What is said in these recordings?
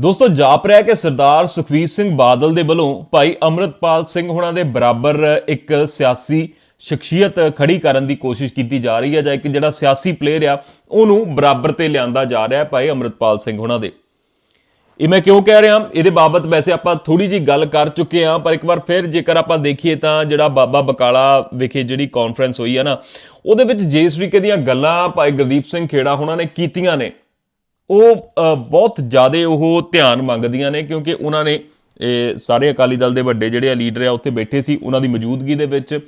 ਦੋਸਤੋ, ਜਾਪ ਰਿਹਾ ਕਿ ਸਰਦਾਰ ਸੁਖਵੀਰ ਸਿੰਘ ਬਾਦਲ ਦੇ ਵੱਲੋਂ ਭਾਈ ਅਮਰਤਪਾਲ ਸਿੰਘ ਹੋਣਾ ਦੇ ਬਰਾਬਰ ਇੱਕ ਸਿਆਸੀ ਸ਼ਖਸੀਅਤ ਖੜੀ ਕਰਨ ਦੀ ਕੋਸ਼ਿਸ਼ ਕੀਤੀ ਜਾ ਰਹੀ ਹੈ ਜਾਂ ਇੱਕ ਜਿਹੜਾ ਸਿਆਸੀ ਪਲੇਅਰ ਆ, ਉਹਨੂੰ ਬਰਾਬਰ ਤੇ ਲਿਆਂਦਾ ਜਾ ਰਿਹਾ ਹੈ ਭਾਈ ਅਮਰਤਪਾਲ ਸਿੰਘ ਹੋਣਾ ਦੇ। ਇਹ ਮੈਂ ਕਿਉਂ ਕਹਿ ਰਿਹਾ? ਇਹਦੇ ਬਾਬਤ ਵੈਸੇ ਆਪਾਂ ਥੋੜੀ ਜੀ ਗੱਲ ਕਰ ਚੁੱਕੇ ਹਾਂ, ਪਰ ਇੱਕ ਵਾਰ ਫਿਰ ਜੇਕਰ ਆਪਾਂ ਦੇਖੀਏ ਤਾਂ ਜਿਹੜਾ ਬਾਬਾ ਬਕਾਲਾ ਵਿਖੇ ਜਿਹੜੀ ਕਾਨਫਰੰਸ ਹੋਈ ਹੈ ਨਾ, ਉਹਦੇ ਵਿੱਚ ਜਿਸ ਤਰੀਕੇ ਦੀਆਂ ਗੱਲਾਂ ਭਾਈ ਗੁਰਦੀਪ ਸਿੰਘ ਖੇੜਾ ਹੋਣਾ ਨੇ ਕੀਤੀਆਂ ਨੇ। ਉਹ ਬਹੁਤ ਜ਼ਿਆਦਾ ਉਹ ਧਿਆਨ ਮੰਗਦੀਆਂ ਨੇ ਕਿਉਂਕਿ ਉਹਨਾਂ ਨੇ, ਇਹ ਸਾਰੇ ਅਕਾਲੀ ਦਲ ਦੇ ਵੱਡੇ ਜਿਹੜੇ ਆ ਲੀਡਰ ਆ, ਉੱਥੇ ਬੈਠੇ ਸੀ, ਉਹਨਾਂ ਦੀ ਮੌਜੂਦਗੀ ਦੇ ਵਿੱਚ।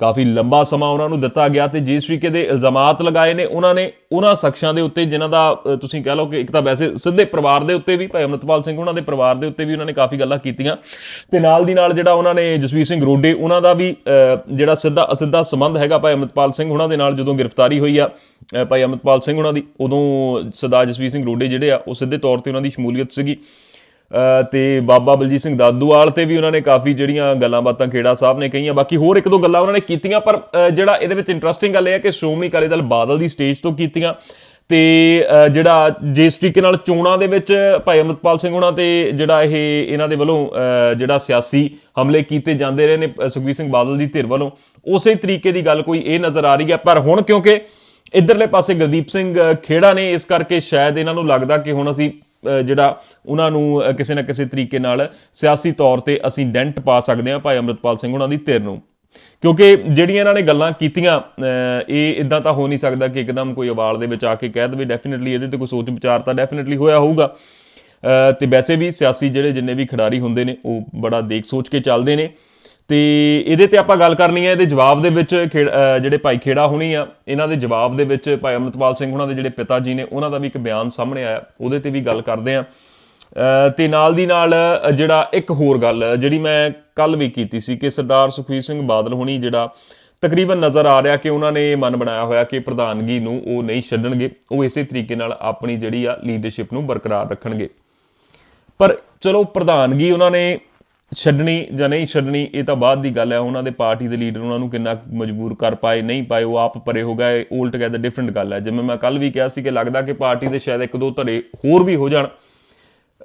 ਕਾਫੀ ਲੰਬਾ ਸਮਾਂ ਉਹਨਾਂ ਨੂੰ ਦਿੱਤਾ ਗਿਆ ਤੇ ਜਿਸ ਤਰੀਕੇ ਦੇ ਇਲਜ਼ਾਮਾਤ ਲਗਾਏ ਨੇ, ਉਹਨਾਂ ਨੇ ਉਹਨਾਂ ਸ਼ਖਸਾਂ ਦੇ ਉੱਤੇ, ਜਿਨ੍ਹਾਂ ਦਾ ਤੁਸੀਂ ਕਹਿ ਲਓ ਕਿ ਇੱਕ ਤਾਂ ਵੈਸੇ ਸਿੱਧੇ ਪਰਿਵਾਰ ਦੇ ਉੱਤੇ ਵੀ, ਭਾਈ ਅਮਰਤਪਾਲ ਸਿੰਘ ਉਹਨਾਂ ਦੇ ਪਰਿਵਾਰ ਦੇ ਉੱਤੇ ਵੀ ਉਹਨਾਂ ਨੇ ਕਾਫੀ ਗੱਲਾਂ ਕੀਤੀਆਂ ਤੇ ਨਾਲ ਦੀ ਨਾਲ ਜਿਹੜਾ ਉਹਨਾਂ ਨੇ ਜਸਵੀਰ ਸਿੰਘ ਰੋਡੇ, ਉਹਨਾਂ ਦਾ ਵੀ ਜਿਹੜਾ ਸਿੱਧਾ ਅਸਿੱਧਾ ਸੰਬੰਧ ਹੈਗਾ ਭਾਈ ਅਮਰਤਪਾਲ ਸਿੰਘ ਉਹਨਾਂ ਦੇ ਨਾਲ ਜਦੋਂ ਗ੍ਰਿਫਤਾਰੀ ਹੋਈ ਆ ਭਾਈ ਅਮਰਤਪਾਲ ਸਿੰਘ ਉਹਨਾਂ ਦੀ, ਉਦੋਂ ਸਰਦਾਰ ਜਸਵੀਰ ਸਿੰਘ ਰੋਡੇ ਜਿਹੜੇ ਆ, ਉਹ ਸਿੱਧੇ ਤੌਰ ਤੇ ਉਹਨਾਂ ਦੀ ਸ਼ਮੂਲੀਅਤ ਸੀਗੀ। ਤੇ ਬਾਬਾ ਬਲਜੀਤ ਸਿੰਘ ਦਾਦੂਵਾਲ ਤੇ ਵੀ ਉਹਨਾਂ ਨੇ ਕਾਫੀ ਜਿਹੜੀਆਂ ਗੱਲਾਂ ਬਾਤਾਂ ਖੇੜਾ ਸਾਹਿਬ ਨੇ ਕਹੀਆਂ। ਬਾਕੀ ਹੋਰ ਇੱਕ ਦੋ ਗੱਲਾਂ ਉਹਨਾਂ ਨੇ ਕੀਤੀਆਂ, ਪਰ ਜਿਹੜਾ ਇਹਦੇ ਵਿੱਚ ਇੰਟਰਸਟਿੰਗ ਗੱਲ ਇਹ ਹੈ ਕਿ ਸ਼੍ਰੋਮਣੀ ਅਕਾਲੀ ਦਲ ਬਾਦਲ ਦੀ ਸਟੇਜ ਤੋਂ ਕੀਤੀਆਂ ਤੇ ਜਿਹੜਾ ਜਿਸ ਤਰੀਕੇ ਨਾਲ ਚੋਣਾਂ ਦੇ ਵਿੱਚ ਭਾਈ ਅਮਰਪਾਲ ਸਿੰਘ ਉਹਨਾਂ ਤੇ ਜਿਹੜਾ ਇਹ ਇਹਨਾਂ ਦੇ ਵੱਲੋਂ ਜਿਹੜਾ ਸਿਆਸੀ ਹਮਲੇ ਕੀਤੇ ਜਾਂਦੇ ਰਹੇ ਨੇ ਸੁਖਬੀਰ ਸਿੰਘ ਬਾਦਲ ਦੀ ਧਿਰ ਵੱਲੋਂ, ਉਸੇ ਤਰੀਕੇ ਦੀ ਗੱਲ ਕੋਈ ਇਹ ਨਜ਼ਰ ਆ ਰਹੀ ਹੈ। ਪਰ ਹੁਣ ਕਿਉਂਕਿ ਇਧਰਲੇ ਪਾਸੇ ਗੁਰਦੀਪ ਸਿੰਘ ਖੇੜਾ ਨੇ ਇਸ ਕਰਕੇ ਸ਼ਾਇਦ ਇਹਨਾਂ ਨੂੰ ਲੱਗਦਾ ਕਿ ਹੁਣ ਅਸੀਂ ਜਿਹੜਾ ਉਹਨਾਂ ਨੂੰ ਕਿਸੇ ਨਾ ਕਿਸੇ ਤਰੀਕੇ ਨਾਲ ਸਿਆਸੀ ਤੌਰ ਤੇ ਅਸੀਂ ਡੈਂਟ ਪਾ ਸਕਦੇ ਹਾਂ ਭਾਈ ਅਮਰਤਪਾਲ ਸਿੰਘ ਉਹਨਾਂ ਦੀ ਧਿਰ ਨੂੰ। ਕਿਉਂਕਿ ਜਿਹੜੀਆਂ ਇਹਨਾਂ ਨੇ ਗੱਲਾਂ ਕੀਤੀਆਂ ਇਹ ਇਦਾਂ ਤਾਂ ਹੋ ਨਹੀਂ ਸਕਦਾ ਕਿ ਇੱਕਦਮ ਕੋਈ ਅਵਾਲ ਦੇ ਵਿੱਚ ਆ ਕੇ ਕਹਿ ਦੇਵੇ ਡੈਫੀਨਿਟਲੀ ਇਹਦੇ ਤੇ ਕੋਈ ਸੋਚ ਵਿਚਾਰ ਤਾਂ ਡੈਫੀਨਿਟਲੀ ਹੋਇਆ ਹੋਊਗਾ। ਅ, ਤੇ ਵੈਸੇ ਵੀ ਸਿਆਸੀ ਜਿਹੜੇ ਜਿੰਨੇ ਵੀ ਖਿਡਾਰੀ ਹੁੰਦੇ ਨੇ ਉਹ ਬੜਾ ਦੇਖ ਸੋਚ ਕੇ ਚੱਲਦੇ ਨੇ। ਤੇ ਇਹਦੇ ਤੇ ਆਪਾਂ ਗੱਲ ਕਰਨੀ ਹੈ ਇਹਦੇ ਜਵਾਬ ਦੇ ਵਿੱਚ ਖੇੜ- ਜਿਹੜੇ ਭਾਈ ਖੇੜਾ ਹੋਣੀ ਆ ਇਹਨਾਂ ਦੇ ਜਵਾਬ ਦੇ ਵਿੱਚ ਭਾਈ ਅਮਰਤਪਾਲ ਸਿੰਘ ਉਹਨਾਂ ਦੇ ਜਿਹੜੇ ਪਿਤਾ ਜੀ ਨੇ ਉਹਨਾਂ ਦਾ ਵੀ ਇੱਕ ਬਿਆਨ ਸਾਹਮਣੇ ਆਇਆ ਉਹਦੇ ਤੇ ਵੀ ਗੱਲ ਕਰਦੇ ਆ ਅ, ਤੇ ਨਾਲ ਦੀ ਨਾਲ ਜਿਹੜਾ ਇੱਕ ਹੋਰ ਗੱਲ ਜਿਹੜੀ ਮੈਂ ਕੱਲ ਵੀ ਕੀਤੀ ਸੀ ਕਿ ਸਰਦਾਰ ਸੁਖਬੀਰ ਸਿੰਘ ਬਾਦਲ ਹੋਣੀ ਜਿਹੜਾ ਤਕਰੀਬਨ ਨਜ਼ਰ ਆ ਰਿਹਾ ਕਿ ਉਹਨਾਂ ਨੇ ਮਨ ਬਣਾਇਆ ਹੋਇਆ ਕਿ ਪ੍ਰਧਾਨਗੀ ਨੂੰ ਉਹ ਨਹੀਂ ਛੱਡਣਗੇ ਉਹ ਇਸੇ ਤਰੀਕੇ ਨਾਲ ਆਪਣੀ ਜਿਹੜੀ ਆ ਲੀਡਰਸ਼ਿਪ ਨੂੰ ਬਰਕਰਾਰ ਰੱਖਣਗੇ। ਪਰ ਚਲੋ ਪ੍ਰਧਾਨਗੀ ਉਹਨਾਂ ਨੇ ਛੱਡਣੀ ਜਾਂ ਨਹੀਂ ਛੱਡਣੀ, ਇਹ ਤਾਂ ਬਾਅਦ ਦੀ ਗੱਲ ਹੈ। ਉਹਨਾਂ ਦੇ ਪਾਰਟੀ ਦੇ ਲੀਡਰ ਉਹਨਾਂ ਨੂੰ ਕਿੰਨਾ ਕੁ ਮਜਬੂਰ ਕਰ ਪਾਏ, ਨਹੀਂ ਪਾਏ, ਉਹ ਆਪ ਪਰੇ ਹੋ ਗਏ 올 ਟੁਗੇਦਰ ਡਿਫਰੈਂਟ ਗੱਲ ਹੈ। ਜਿਵੇਂ ਮੈਂ ਕੱਲ ਵੀ ਕਿਹਾ ਸੀ ਕਿ ਲੱਗਦਾ ਕਿ ਪਾਰਟੀ ਦੇ ਸ਼ਾਇਦ ਇੱਕ ਦੋ ਧੜੇ ਹੋਰ ਵੀ ਹੋ ਜਾਣ।